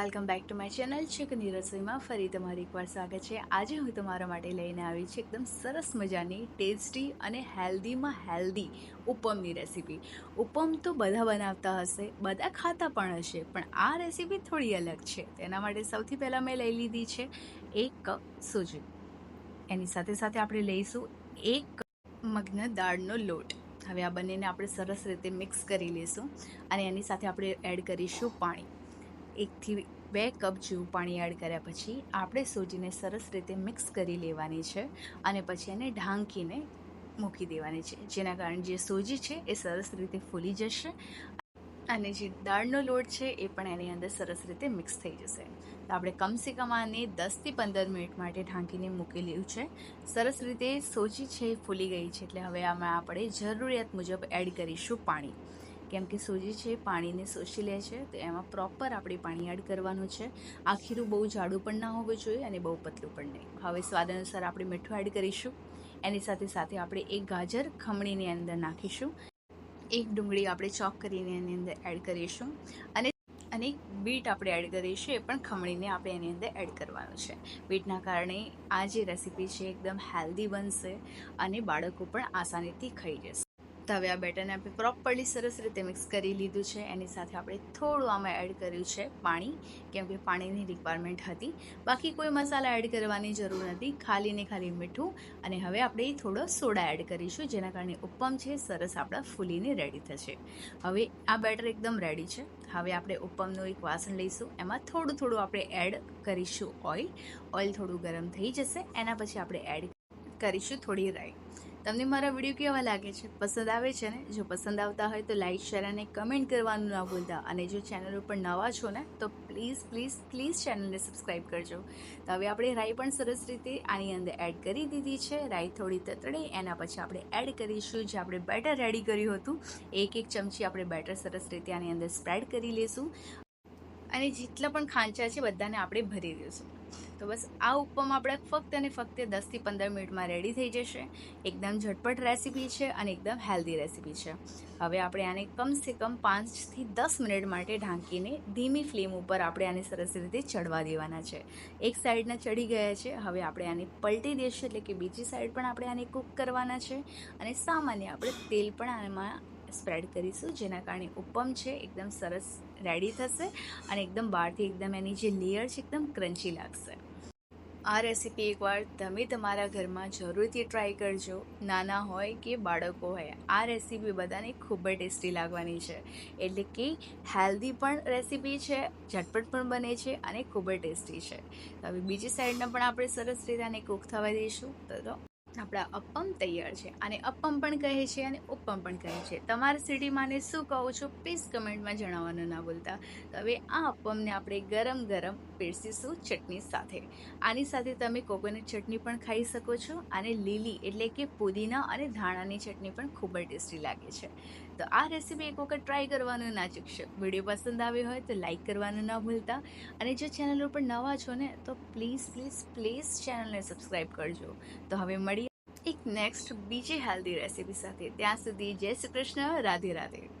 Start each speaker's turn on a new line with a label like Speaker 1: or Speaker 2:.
Speaker 1: Welcome back to my channel Chikni રસોઈમાં ફરી તમારું એકવાર સ્વાગત છે. આજે હું તમારા માટે લઈને આવી છું એકદમ સરસ મજાની ટેસ્ટી અને હેલ્ધીમાં હેલ્ધી ઉપમની રેસીપી ઉપમ તો બધા બનાવતા હશે, બધા ખાતા પણ હશે, પણ આ રેસીપી થોડી અલગ છે. તેના માટે સૌથી પહેલાં મેં લઈ લીધી છે એક કપ સૂજી. એની સાથે સાથે આપણે લઈશું એક મગના દાળનો લોટ. હવે આ બંનેને આપણે સરસ રીતે મિક્સ કરી લઈશું અને એની સાથે આપણે એડ કરીશું પાણી. એકથી બે કપ જેવું પાણી એડ કર્યા પછી આપણે સૂજીને સરસ રીતે મિક્સ કરી લેવાની છે અને પછી એને ઢાંકીને મૂકી દેવાની છે. જેના કારણે જે સૂજી છે એ સરસ રીતે ફૂલી જશે અને જે દાળનો લોટ છે એ પણ એની અંદર સરસ રીતે મિક્સ થઈ જશે. તો આપણે કમસે કમ આને દસથી પંદર મિનિટ માટે ઢાંકીને મૂકી લીધું છે. સરસ રીતે સોજી છે એ ફૂલી ગઈ છે એટલે હવે આમાં આપણે જરૂરિયાત મુજબ એડ કરીશું પાણી. કેમ કે સૂજી છે, પાણીને શોષી લે છે, તો એમાં પ્રોપર આપણે પાણી એડ કરવાનું છે. આ ખીરું બહુ જાડું પણ ના હોવું જોઈએ અને બહુ પતલું પણ નહીં. હવે સ્વાદ અનુસાર આપણે મીઠું એડ કરીશું. એની સાથે સાથે આપણે એક ગાજર ખમણીની અંદર નાખીશું. એક ડુંગળી આપણે ચોપ કરીને એની અંદર એડ કરીશું. અને અને બીટ આપણે એડ કરીશું, એ પણ ખમણીને આપણે એની અંદર એડ કરવાનું છે. બીટના કારણે આ જે રેસીપી છે, એકદમ હેલ્ધી બનશે અને બાળકો પણ આસાનીથી ખાઈ જશે. હવે બેટરને આપણે પ્રોપરલી સરસ રીતે મિક્સ કરી લીધું છે. એની સાથે આપણે થોડું આમાં એડ કર્યું છે પાણી, કેમ કે પાણીની રિક્વાયરમેન્ટ હતી. બાકી કોઈ મસાલા એડ કરવાની જરૂર નથી. ખાલી ને ખાલી મીઠું અને હવે આપણે થોડો સોડા એડ કરીશું, જેના કારણે ઉપમ છે સરસ આપણા ફૂલીને રેડી થશે. હવે આ બેટર એકદમ રેડી છે. હવે આપણે ઉપમનું એક વાસણ લઈશું. એમાં થોડું થોડું આપણે એડ કરીશું ઓઇલ ઓઇલ થોડું ગરમ થઈ જશે. એના પછી આપણે એડ કરીશું થોડી રાઈ. તમને મારા વીડિયો કેવા લાગે છે? પસંદ આવે છે ને? જો પસંદ આવતા હોય તો લાઇક શેર અને કમેન્ટ કરવાનું ના ભૂલતા. અને જો ચેનલ ઉપર નવા છો ને, તો પ્લીઝ પ્લીઝ પ્લીઝ ચેનલને સબસ્ક્રાઈબ કરજો. તો હવે આપણે રાઈ પણ સરસ રીતે આની અંદર એડ કરી દીધી છે. રાઈ થોડી તતડે, એના પછી આપણે એડ કરીશું જે આપણે બેટર રેડી કર્યું હતું. એક એક ચમચી આપણે બેટર સરસ રીતે આની અંદર સ્પ્રેડ કરી લઈશું અને જેટલા પણ ખાંચા છે બધાને આપણે ભરી દઈશું. તો બસ આ ઉપમા આપણે ફક્ત અને ફક્ત દસથી પંદર મિનિટમાં રેડી થઈ જશે. એકદમ ઝટપટ રેસીપી છે અને એકદમ હેલ્ધી રેસીપી છે. હવે આપણે આને કમસે કમ પાંચથી દસ મિનિટ માટે ઢાંકીને ધીમી ફ્લેમ ઉપર આપણે આને સરસ રીતે ચડવા દેવાના છે. એક સાઈડના ચડી ગયા છે. હવે આપણે આને પલટી દઈશું એટલે કે બીજી સાઈડ પણ આપણે આને કૂક કરવાના છે. અને સામાન્ય આપણે તેલ પણ આમાં સ્પ્રેડ કરીશું, જેના કારણે ઉપમ છે એકદમ સરસ રેડી થશે અને એકદમ બહારથી એકદમ એની જે લેયર છે એકદમ ક્રન્ચી લાગશે. આ રેસીપી એકવાર તમે તમારા ઘરમાં જરૂરથી ટ્રાય કરજો. નાના હોય કે બાળકો હોય, આ રેસીપી બધાને ખૂબ જ ટેસ્ટી લાગવાની છે. એટલે કે હેલ્ધી પણ રેસીપી છે, ઝટપટ પણ બને છે અને ખૂબ જ ટેસ્ટી છે. હવે બીજી સાઈડના પણ આપણે સરસ રીતે આને કૂક થવા દઈશું. તો આપણા અપમ તૈયાર છે અને અપમ પણ કહે છે અને ઉપમ પણ કહે છે. તમારા સિટીમાં શું કહો છો પ્લીઝ કમેન્ટમાં જણાવવાનું ના ભૂલતા. હવે આ અપમને આપણે ગરમ ગરમ પીરસીશું ચટણી સાથે. આની સાથે તમે કોકોનટ ચટણી પણ ખાઈ શકો છો અને લીલી એટલે કે પુદીના અને ધાણાની ચટણી પણ ખૂબ જ ટેસ્ટી લાગે છે. તો આ રેસીપી એક વખત ટ્રાય કરવાનું ના ચૂકશો. વીડિયો પસંદ આવ્યો હોય તો લાઇક કરવાનું ના ભૂલતા. અને જો ચેનલ ઉપર નવા છો ને તો પ્લીઝ પ્લીઝ પ્લીઝ ચેનલને સબસ્ક્રાઈબ કરજો. તો હવે મળીએ એક નેક્સ્ટ બીજી હેલ્ધી રેસીપી સાથે. ત્યાં સુધી જય શ્રી કૃષ્ણ રાધે રાધે.